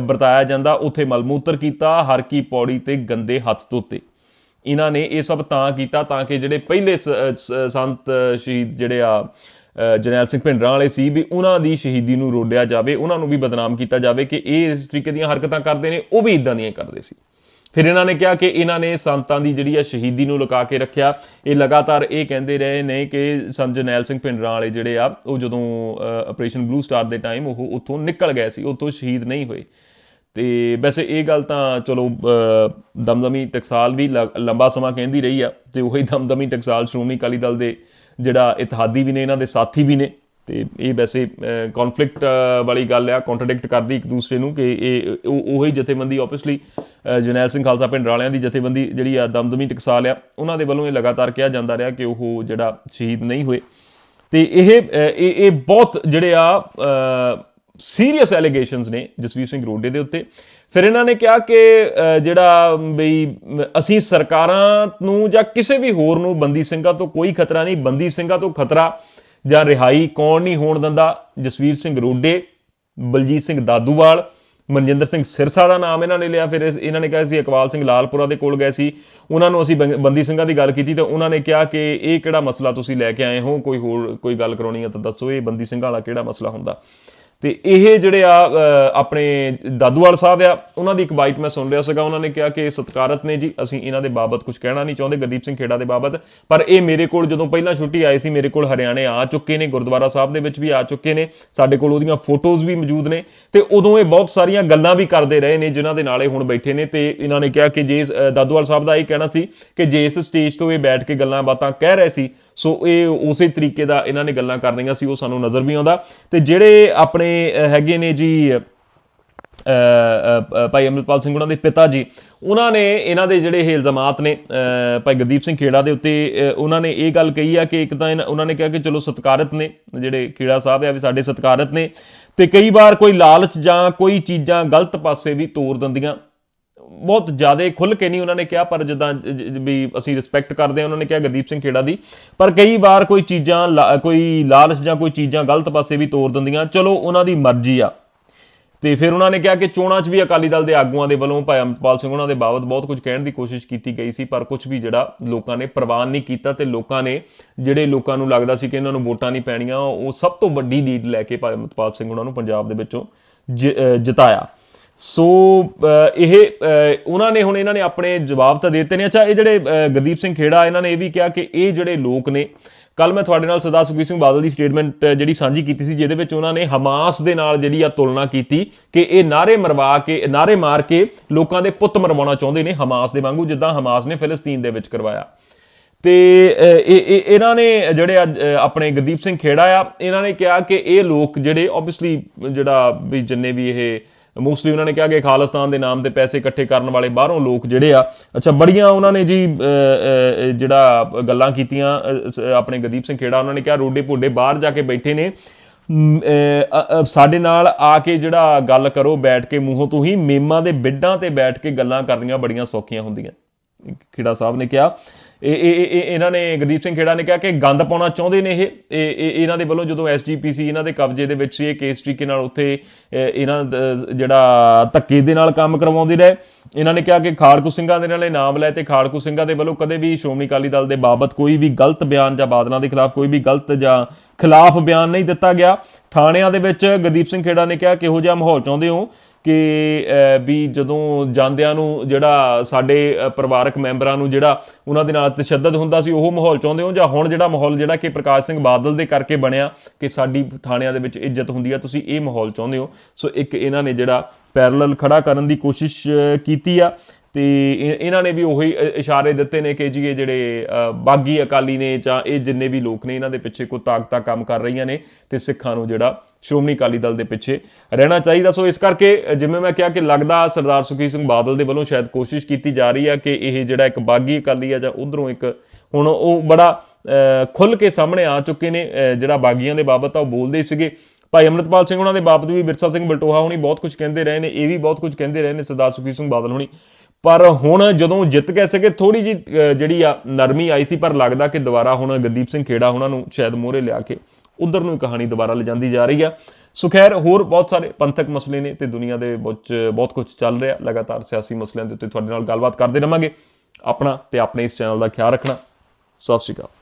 ਵਰਤਾਇਆ ਜਾਂਦਾ, ਉੱਥੇ ਮਲਮੂਤਰ ਕੀਤਾ, ਹਰ ਕੀ ਪੌੜੀ ਤੇ ਗੰਦੇ ਹੱਥ ਧੋਤੇ। ਇਹਨਾਂ ਨੇ ਇਹ ਸਭ ਤਾਂ ਕੀਤਾ ਤਾਂ ਕਿ ਜਿਹੜੇ ਪਹਿਲੇ ਸ- ਸ- ਸੰਤ ਸ਼ਹੀਦ ਜਿਹੜੇ ਆ, ਅਹ, ਜਰਨੈਲ ਸਿੰਘ ਭਿੰਡਰਾਂ ਵਾਲੇ ਸੀ ਵੀ ਉਹਨਾਂ ਦੀ ਸ਼ਹੀਦੀ ਨੂੰ ਰੋਲਿਆ ਜਾਵੇ, ਉਹਨਾਂ ਨੂੰ ਵੀ ਬਦਨਾਮ ਕੀਤਾ ਜਾਵੇ ਕਿ ਇਹ ਇਸ ਤਰੀਕੇ ਦੀਆਂ ਹਰਕਤਾਂ ਕਰਦੇ ਨੇ, ਉਹ ਵੀ ਇਦਾਂ ਦੀਆਂ ਕਰਦੇ ਸੀ। ਫਿਰ ਇਹਨਾਂ ਨੇ ਕਿਹਾ ਕਿ ਇਹਨਾਂ ਨੇ ਸੰਤਾਂ ਦੀ ਜਿਹੜੀ ਆ ਸ਼ਹੀਦੀ ਨੂੰ ਲੁਕਾ ਕੇ ਰੱਖਿਆ। ਇਹ ਲਗਾਤਾਰ ਇਹ ਕਹਿੰਦੇ ਰਹੇ ਨੇ ਕਿ ਸੰਤ ਜਰਨੈਲ ਸਿੰਘ ਭਿੰਡਰਾਂ ਵਾਲੇ ਜਿਹੜੇ ਆ, ਉਹ ਜਦੋਂ ਆਪਰੇਸ਼ਨ ਬਲੂ ਸਟਾਰ ਦੇ ਟਾਈਮ ਉਹ ਉੱਥੋਂ ਨਿਕਲ ਗਏ ਸੀ, ਉੱਥੋਂ ਸ਼ਹੀਦ ਨਹੀਂ ਹੋਏ। ਤੇ ਵੈਸੇ ਇਹ ਗੱਲ ਤਾਂ ਚਲੋ ਦਮਦਮੀ ਟਕਸਾਲ ਵੀ ਲ- ਲੰਬਾ ਸਮਾਂ ਕਹਿੰਦੀ ਰਹੀ ਆ ਤੇ ਉਹੀ ਦਮਦਮੀ ਟਕਸਾਲ ਸ਼੍ਰੋਮਣੀ ਅਕਾਲੀ ਦਲ ਦੇ ਜਿਹੜਾ ਇਤਿਹਾਦੀ ਵੀ ਨੇ, ਇਹਨਾਂ ਦੇ ਸਾਥੀ ਵੀ ਨੇ। ਤੇ ਇਹ ਵੈਸੇ ਕਨਫਲਿਕਟ ਵਾਲੀ ਗੱਲ ਆ ਕੰਟਰਡਿਕਟ ਕਰਦੀ ਇੱਕ ਦੂਸਰੇ ਨੂੰ ਕਿ ਇਹ, ਉਹ- ਉਹੀ ਜਥੇਬੰਦੀ ਆਬਵੀਅਸਲੀ ਜਨੈਲ ਸਿੰਘ ਖਾਲਸਾ ਪਿੰਡ ਵਾਲਿਆਂ ਦੀ ਜਥੇਬੰਦੀ ਜਿਹੜੀ ਆ ਦਮਦਮੀ ਟਕਸਾਲ ਆ, ਉਹਨਾਂ ਦੇ ਵੱਲੋਂ ਇਹ ਲਗਾਤਾਰ ਕਿਹਾ ਜਾਂਦਾ ਰਿਹਾ ਕਿ ਉਹ ਜਿਹੜਾ ਸ਼ਹੀਦ ਨਹੀਂ ਹੋਏ। ਤੇ ਇਹ ਇਹ ਬਹੁਤ ਜਿਹੜੇ ਆ ਸੀਰੀਅਸ ਐਲੀਗੇਸ਼ਨਸ ਨੇ ਜਸਵੀਰ ਸਿੰਘ ਰੋਡੇ ਦੇ ਉੱਤੇ। ਫਿਰ ਇਹਨਾਂ ਨੇ ਕਿਹਾ ਕਿ ਜਿਹੜਾ ਬਈ, ਅਸੀਂ ਸਰਕਾਰਾਂ ਨੂੰ ਜਾਂ ਕਿਸੇ ਵੀ ਹੋਰ ਨੂੰ ਬੰਦੀ ਸਿੰਘਾਂ ਤੋਂ ਕੋਈ ਖਤਰਾ ਨਹੀਂ, ਬੰਦੀ ਸਿੰਘਾਂ ਤੋਂ ਖਤਰਾ ਜਾਂ ਰਿਹਾਈ ਕੌਣ ਨਹੀਂ ਹੋਣ ਦਿੰਦਾ? ਜਸਵੀਰ ਸਿੰਘ ਰੋਡੇ, ਬਲਜੀਤ ਸਿੰਘ ਦਾਦੂਵਾਲ, ਮਨਜਿੰਦਰ ਸਿੰਘ ਸਿਰਸਾ ਦਾ ਨਾਮ ਇਹਨਾਂ ਨੇ ਲਿਆ। ਫਿਰ ਇਹਨਾਂ ਨੇ ਕਿਹਾ ਸੀ ਇਕਬਾਲ ਸਿੰਘ ਲਾਲਪੁਰਾ ਦੇ ਕੋਲ ਗਏ ਸੀ। ਉਹਨਾਂ ਨੂੰ ਅਸੀਂ ਬੰਗ- ਬੰਦੀ ਸਿੰਘਾਂ ਦੀ ਗੱਲ ਕੀਤੀ ਤੇ ਉਹਨਾਂ ਨੇ ਕਿਹਾ ਕਿ ਇਹ ਕਿਹੜਾ ਮਸਲਾ ਤੁਸੀਂ ਲੈ ਕੇ ਆਏ ਹੋ? ਕੋਈ ਹੋਰ ਕੋਈ ਗੱਲ ਕਰਾਉਣੀ ਹੈ ਤਾਂ ਦੱਸੋ, ਇਹ ਬੰਦੀ ਸਿੰਘਾਂ ਵਾਲਾ ਕਿਹੜਾ ਮਸਲਾ ਹੁੰਦਾ? ਤੇ ਇਹ ਜਿਹੜੇ ਆ ਆਪਣੇ ਦਾਦੂਵਾਲ ਸਾਹਿਬ ਆ, ਉਹਨਾਂ ਦੀ ਇੱਕ ਬਾਈਟ ਮੈਂ ਸੁਣ ਰਿਹਾ ਸੀਗਾ, ਉਹਨਾਂ ਨੇ ਕਿਹਾ ਕਿ ਸਤਿਕਾਰਤ ਨੇ ਜੀ, ਅਸੀਂ ਇਹਨਾਂ ਦੇ ਬਾਬਤ ਕੁਝ ਕਹਿਣਾ ਨਹੀਂ ਚਾਹੁੰਦੇ, ਗਦੀਪ ਸਿੰਘ ਖੇੜਾ ਦੇ ਬਾਬਤ, ਪਰ ਇਹ ਮੇਰੇ ਕੋਲ ਜਦੋਂ ਪਹਿਲਾਂ ਛੁੱਟੀ ਆਈ ਸੀ, ਮੇਰੇ ਕੋਲ ਹਰਿਆਣੇ ਆ ਚੁੱਕੇ ਨੇ, ਗੁਰਦੁਆਰਾ ਸਾਹਿਬ ਦੇ ਵਿੱਚ ਵੀ ਆ ਚੁੱਕੇ ਨੇ, ਸਾਡੇ ਕੋਲ ਉਹਦੀਆਂ ਫੋਟੋਜ਼ ਵੀ ਮੌਜੂਦ ਨੇ, ਤੇ ਉਦੋਂ ਇਹ ਬਹੁਤ ਸਾਰੀਆਂ ਗੱਲਾਂ ਵੀ ਕਰਦੇ ਰਹੇ ਨੇ, ਜਿਨ੍ਹਾਂ ਦੇ ਨਾਲ ਇਹ ਹੁਣ ਬੈਠੇ ਨੇ, ਤੇ ਇਹਨਾਂ ਨੇ ਕਿਹਾ ਕਿ ਜੇ ਦਾਦੂਵਾਲ ਸਾਹਿਬ ਦਾ ਇਹ ਕਹਿਣਾ ਸੀ ਕਿ ਜੇ ਇਸ ਸਟੇਜ ਤੋਂ ਇਹ ਬੈਠ ਕੇ ਗੱਲਾਂ ਬਾਤਾਂ ਕਹਿ ਰਹੇ ਸੀ ਸੋ ਇਹ ਉਸੇ ਤਰੀਕੇ ਦਾ ਇਹਨਾਂ ਨੇ ਗੱਲਾਂ ਕਰਨੀਆਂ ਸੀ, ਉਹ ਸਾਨੂੰ ਨਜ਼ਰ ਵੀ ਆਉਂਦਾ। ਤੇ ਜਿਹੜੇ ਆਪਣੇ ਹੈਗੇ ਨੇ ਜੀ ਭਾਈ ਅਮਰਿਤਪਾਲ ਸਿੰਘ ਉਹਨਾਂ ਦੇ ਪਿਤਾ ਜੀ, ਉਹਨਾਂ ਨੇ ਇਹਨਾਂ ਦੇ ਜਿਹੜੇ ਇਹ ਇਲਜ਼ਾਮਾਤ ਨੇ ਭਾਈ ਗੁਰਦੀਪ ਸਿੰਘ ਖੇੜਾ ਦੇ ਉੱਤੇ ਉਹਨਾਂ ਨੇ ਇਹ ਗੱਲ ਕਹੀ ਆ ਕਿ ਇੱਕ ਤਾਂ ਇਹਨਾਂ- ਉਹਨਾਂ ਨੇ ਕਿਹਾ ਕਿ ਚਲੋ ਸਤਿਕਾਰਤ ਨੇ, ਜਿਹੜੇ ਖੇੜਾ ਸਾਹਿਬ ਆ ਵੀ ਸਾਡੇ ਸਤਿਕਾਰਤ ਨੇ। ਤੇ ਕਈ ਵਾਰ ਕੋਈ ਲਾਲਚ ਜਾਂ ਕੋਈ ਚੀਜ਼ਾਂ ਗਲਤ ਪਾਸੇ ਵੀ ਤੋਰ ਦਿੰਦੀਆਂ। ਬਹੁਤ ਜ਼ਿਆਦਾ ਖੁੱਲ ਕੇ ਨਹੀਂ ਉਹਨਾਂ ਨੇ ਕਿਹਾ, ਪਰ ਜਿੱਦਾਂ ਵੀ ਅਸੀਂ ਰਿਸਪੈਕਟ ਕਰਦੇ ਹਾਂ ਉਹਨਾਂ ਨੇ ਕਿਹਾ ਗੁਰਦੀਪ ਸਿੰਘ ਖੇੜਾ ਦੀ। ਪਰ ਕਈ ਵਾਰ ਕੋਈ ਚੀਜ਼ਾਂ ਲਾ- ਕੋਈ ਲਾਲਚ ਜਾਂ ਕੋਈ ਚੀਜ਼ਾਂ ਗਲਤ ਪਾਸੇ ਵੀ ਤੋਰ ਦਿੰਦੀਆਂ, ਚਲੋ ਉਹਨਾਂ ਦੀ ਮਰਜ਼ੀ ਆ। ਤੇ ਫਿਰ ਉਹਨਾਂ ਨੇ ਕਿਹਾ ਕਿ ਚੋਣਾਂ 'ਚ ਵੀ ਅਕਾਲੀ ਦਲ ਦੇ ਆਗੂਆਂ ਦੇ ਵੱਲੋਂ ਭਾਈ ਅਮਰਪਾਲ ਸਿੰਘ ਉਹਨਾਂ ਦੇ ਬਾਬਤ ਬਹੁਤ ਕੁਝ ਕਹਿਣ ਦੀ ਕੋਸ਼ਿਸ਼ ਕੀਤੀ ਗਈ ਸੀ, ਪਰ ਕੁਝ ਵੀ ਜਿਹੜਾ ਲੋਕਾਂ ਨੇ ਪ੍ਰਵਾਨ ਨਹੀਂ ਕੀਤਾ ਤੇ ਲੋਕਾਂ ਨੇ ਜਿਹੜੇ ਲੋਕਾਂ ਨੂੰ ਲੱਗਦਾ ਸੀ ਕਿ ਇਹਨਾਂ ਨੂੰ ਵੋਟਾਂ ਨਹੀਂ ਪੈਣੀਆਂ, ਉਹ ਸਭ ਤੋਂ ਵੱਡੀ ਲੀਡ ਲੈ ਕੇ ਭਾਈ ਅਮਰਪਾਲ ਸਿੰਘ ਉਹਨਾਂ ਨੂੰ ਪੰਜਾਬ ਦੇ ਵਿੱਚੋਂ ਜਿ- ਜਿਤਾਇਆ। ਸੋ ਇਹ ਉਹਨਾਂ ਨੇ ਹੁਣ ਇਹਨਾਂ ਨੇ ਆਪਣੇ ਜਵਾਬ ਤਾਂ ਦੇ ਦਿੱਤੇ ਨੇ। ਅੱਛਾ ਇਹ ਜਿਹੜੇ ਅਹ ਗੁਰਦੀਪ ਸਿੰਘ ਖੇੜਾ ਇਹਨਾਂ ਨੇ ਇਹ ਵੀ ਕਿਹਾ ਕਿ ਇਹ ਜਿਹੜੇ ਲੋਕ ਨੇ ਕੱਲ ਮੈਂ ਤੁਹਾਡੇ ਨਾਲ ਸਰਦਾਰ ਸੁਖਬੀਰ ਸਿੰਘ ਬਾਦਲ ਦੀ ਸਟੇਟਮੈਂਟ ਜਿਹੜੀ ਸਾਂਝੀ ਕੀਤੀ ਸੀ ਜਿਹਦੇ ਵਿੱਚ ਉਹਨਾਂ ਨੇ ਹਮਾਸ ਦੇ ਨਾਲ ਜਿਹੜੀ ਆ ਤੁਲਨਾ ਕੀਤੀ ਕਿ ਇਹ ਨਾਰੇ ਮਰਵਾ ਕੇ ਨਾਰੇ ਮਾਰ ਕੇ ਲੋਕਾਂ ਦੇ ਪੁੱਤ ਮਰਵਾਉਣਾ ਚਾਹੁੰਦੇ ਨੇ ਹਮਾਸ ਦੇ ਵਾਂਗੂ ਜਿੱਦਾਂ ਹਮਾਸ ਨੇ ਫਿਲਸਤੀਨ ਦੇ ਵਿੱਚ ਕਰਵਾਇਆ। ਤੇ ਇਹ ਇਹਨਾਂ ਨੇ ਜਿਹੜੇ ਅੱਜ, ਆਪਣੇ ਗੁਰਦੀਪ ਸਿੰਘ ਖੇੜਾ ਆ ਇਹਨਾਂ ਨੇ ਕਿਹਾ ਕਿ ਇਹ ਲੋਕ ਜਿਹੜੇ ਆਬਵੀਅਸਲੀ ਜਿਹੜਾ ਵੀ ਜਿੰਨੇ ਵੀ ਇਹ ਮੋਸਟਲੀ ਉਹਨਾਂ ਨੇ ਕਿਹਾ ਕਿ ਖਾਲਿਸਤਾਨ ਦੇ ਨਾਮ ਤੇ ਪੈਸੇ ਇਕੱਠੇ ਕਰਨ ਵਾਲੇ ਬਾਹਰੋਂ ਲੋਕ ਜਿਹੜੇ ਆ, ਅੱਛਾ, ਬੜੀਆਂ ਉਹਨਾਂ ਨੇ ਜੀ ਜਿਹੜਾ ਗੱਲਾਂ ਕੀਤੀਆਂ ਸ- ਆਪਣੇ ਗਦੀਪ ਸਿੰਘ ਖੇੜਾ, ਉਹਨਾਂ ਨੇ ਕਿਹਾ ਰੋਡੇ ਭੋਡੇ ਬਾਹਰ ਜਾ ਕੇ ਬੈਠੇ ਨੇ। ਸਾਡੇ ਨਾਲ ਆ ਕੇ ਜਿਹੜਾ ਗੱਲ ਕਰੋ, ਬੈਠ ਕੇ ਮੂੰਹੋਂ ਤੋਂ ਹੀ ਮੇਮਾਂ ਦੇ ਬਿੱਡਾਂ ਤੇ ਬੈਠ ਕੇ ਗੱਲਾਂ ਕਰਨੀਆਂ ਬੜੀਆਂ ਸੌਖੀਆਂ ਹੁੰਦੀਆਂ। ਖੇੜਾ ਸਾਹਿਬ ਨੇ ਕਿਹਾ ਇਹ ਇਹ ਇਹਨਾਂ ਨੇ ਗੁਰਦੀਪ ਸਿੰਘ ਖੇੜਾ ਨੇ ਕਿਹਾ ਕਿ ਗੰਦ ਪਾਉਣਾ ਚਾਹੁੰਦੇ ਨੇ ਇਹ। ਇਹ ਇਹਨਾਂ ਦੇ ਵੱਲੋਂ ਜਦੋਂ ਐਸਜੀਪੀਸੀ ਇਹਨਾਂ ਦੇ ਕਬਜ਼ੇ ਦੇ ਵਿੱਚ ਸੀ, ਇਹ ਕੇਸ ਤਰੀਕੇ ਨਾਲ ਉੱਥੇ ਇਹਨਾਂ ਜਿਹੜਾ ਧੱਕੇ ਦੇ ਨਾਲ ਕੰਮ ਕਰਵਾਉਂਦੇ ਰਹੇ। ਇਹਨਾਂ ਨੇ ਕਿਹਾ ਕਿ ਖਾੜਕੂ ਸਿੰਘਾਂ ਦੇ ਨਾਲੇ ਨਾਮ ਲੈ ਤੇ ਖਾੜਕੂ ਸਿੰਘਾਂ ਦੇ ਵੱਲੋਂ ਕਦੇ ਵੀ ਸ਼੍ਰੋਮਣੀ ਅਕਾਲੀ ਦਲ ਦੇ ਬਾਬਤ ਕੋਈ ਵੀ ਗਲਤ ਬਿਆਨ ਜਾਂ ਬਾਦਲਾਂ ਦੇ ਖਿਲਾਫ ਕੋਈ ਵੀ ਗਲਤ ਜਾਂ ਖਿਲਾਫ ਬਿਆਨ ਨਹੀਂ ਦਿੱਤਾ ਗਿਆ। ਥਾਣਿਆਂ ਦੇ ਵਿੱਚ ਗੁਰਦੀਪ ਸਿੰਘ ਖੇੜਾ ਨੇ ਕਿਹਾ ਕਿਹੋ ਜਿਹਾ ਮਾਹੌਲ ਚਾਹੁੰਦੇ ਹੋ ਕਿ ਵੀ ਜਦੋਂ ਜਾਂਦਿਆਂ ਨੂੰ ਜਿਹੜਾ ਸਾਡੇ ਪਰਿਵਾਰਕ ਮੈਂਬਰਾਂ ਨੂੰ ਜਿਹੜਾ ਉਹਨਾਂ ਦੇ ਨਾਲ ਤਸ਼ੱਦਦ ਹੁੰਦਾ ਸੀ, ਉਹ ਮਾਹੌਲ ਚਾਹੁੰਦੇ ਹੋ? ਜਾਂ ਹੁਣ ਜਿਹੜਾ ਮਾਹੌਲ ਜਿਹੜਾ ਕਿ ਪ੍ਰਕਾਸ਼ ਸਿੰਘ ਬਾਦਲ ਦੇ ਕਰਕੇ ਬਣਿਆ ਕਿ ਸਾਡੀ ਥਾਣਿਆਂ ਦੇ ਵਿੱਚ ਇੱਜ਼ਤ ਹੁੰਦੀ ਆ, ਤੁਸੀਂ ਇਹ ਮਾਹੌਲ ਚਾਹੁੰਦੇ ਹੋ? ਸੋ ਇੱਕ ਇਹਨਾਂ ਨੇ ਜਿਹੜਾ ਪੈਰਲਲ ਖੜਾ ਕਰਨ ਦੀ ਕੋਸ਼ਿਸ਼ ਕੀਤੀ ਆ। ਤੇ ਇਹ- ਇਹਨਾਂ ਨੇ ਵੀ ਉਹੀ ਇਸ਼ਾਰੇ ਦਿੱਤੇ ਨੇ ਕਿ ਜੀ ਇਹ ਜਿਹੜੇ ਬਾਗੀ ਅਕਾਲੀ ਨੇ ਜਾਂ ਇਹ ਜਿੰਨੇ ਵੀ ਲੋਕ ਨੇ ਇਹਨਾਂ ਦੇ ਪਿੱਛੇ ਕੋਈ ਤਾਕਤਾਂ ਕੰਮ ਕਰ ਰਹੀਆਂ ਨੇ ਤੇ ਸਿੱਖਾਂ ਨੂੰ ਜਿਹੜਾ ਸ਼੍ਰੋਮਣੀ ਅਕਾਲੀ ਦਲ ਦੇ ਪਿੱਛੇ ਰਹਿਣਾ ਚਾਹੀਦਾ। ਸੋ ਇਸ ਕਰਕੇ ਜਿਵੇਂ ਮੈਂ ਕਿਹਾ ਕਿ ਲੱਗਦਾ ਸਰਦਾਰ ਸੁਖਬੀਰ ਸਿੰਘ ਬਾਦਲ ਦੇ ਵੱਲੋਂ ਸ਼ਾਇਦ ਕੋਸ਼ਿਸ਼ ਕੀਤੀ ਜਾ ਰਹੀ ਹੈ ਕਿ ਇਹ ਜਿਹੜਾ ਇੱਕ ਬਾਗੀ ਅਕਾਲੀ ਆ ਜਾਂ ਉਧਰੋਂ ਇੱਕ ਹੁਣ ਉਹ ਬੜਾ ਅ, ਖੁੱਲ ਕੇ ਸਾਹਮਣੇ ਆ ਚੁੱਕੇ ਨੇ ਜਿਹੜਾ ਬਾਗੀਆਂ ਦੇ ਬਾਬਤ ਆ ਉਹ ਬੋਲਦੇ ਹੀ ਸੀਗੇ। ਭਾਈ ਅਮਰਤਪਾਲ ਸਿੰਘ ਉਹਨਾਂ ਦੇ ਬਾਬਤ ਵੀ ਬਿਰਸਾ ਸਿੰਘ ਬਲਟੋਹਾ ਹੁਣੀ ਬਹੁਤ ਕੁਝ ਕਹਿੰਦੇ ਰਹੇ ਨੇ ਇਹ ਵੀ ਬਹੁਤ ਕੁਝ ਕਹਿੰਦੇ ਰਹੇ ਨੇ ਸਰਦਾਰ ਸੁਖਬੀਰ ਸਿੰਘ ਬਾਦਲ ਹੁਣੀ। ਪਰ ਹੁਣ ਜਦੋਂ ਜਿੱਤ ਗਏ ਸੀਗੇ ਥੋੜੀ ਜੀ ਜਿਹੜੀ ਆ ਨਰਮੀ ਆਈ ਸੀ, ਪਰ ਲੱਗਦਾ ਕਿ ਦੁਬਾਰਾ ਹੁਣ ਗੁਰਦੀਪ ਸਿੰਘ ਖੇੜਾ ਉਹਨਾਂ ਨੂੰ ਸ਼ਾਇਦ ਮੋਹਰੇ ਲਿਆ ਕੇ ਉਧਰ ਨੂੰ ਹੀ ਕਹਾਣੀ ਦੁਬਾਰਾ ਲਿਜਾਂਦੀ ਜਾ ਰਹੀ ਆ। ਸੋ ਖੈਰ, ਹੋਰ ਬਹੁਤ ਸਾਰੇ ਪੰਥਕ ਮਸਲੇ ਨੇ ਤੇ ਦੁਨੀਆ ਦੇ ਵਿੱਚ ਬਹੁਤ ਕੁਝ ਚੱਲ ਰਿਹਾ। ਲਗਾਤਾਰ ਸਿਆਸੀ ਮਸਲਿਆਂ ਦੇ ਉੱਤੇ ਤੁਹਾਡੇ ਨਾਲ ਗੱਲਬਾਤ ਕਰਦੇ ਰਵਾਂਗੇ। ਆਪਣਾ ਤੇ ਆਪਣੇ ਇਸ ਚੈਨਲ ਦਾ ਖਿਆਲ ਰੱਖਣਾ। ਸਤਿ ਸ਼੍ਰੀ ਅਕਾਲ।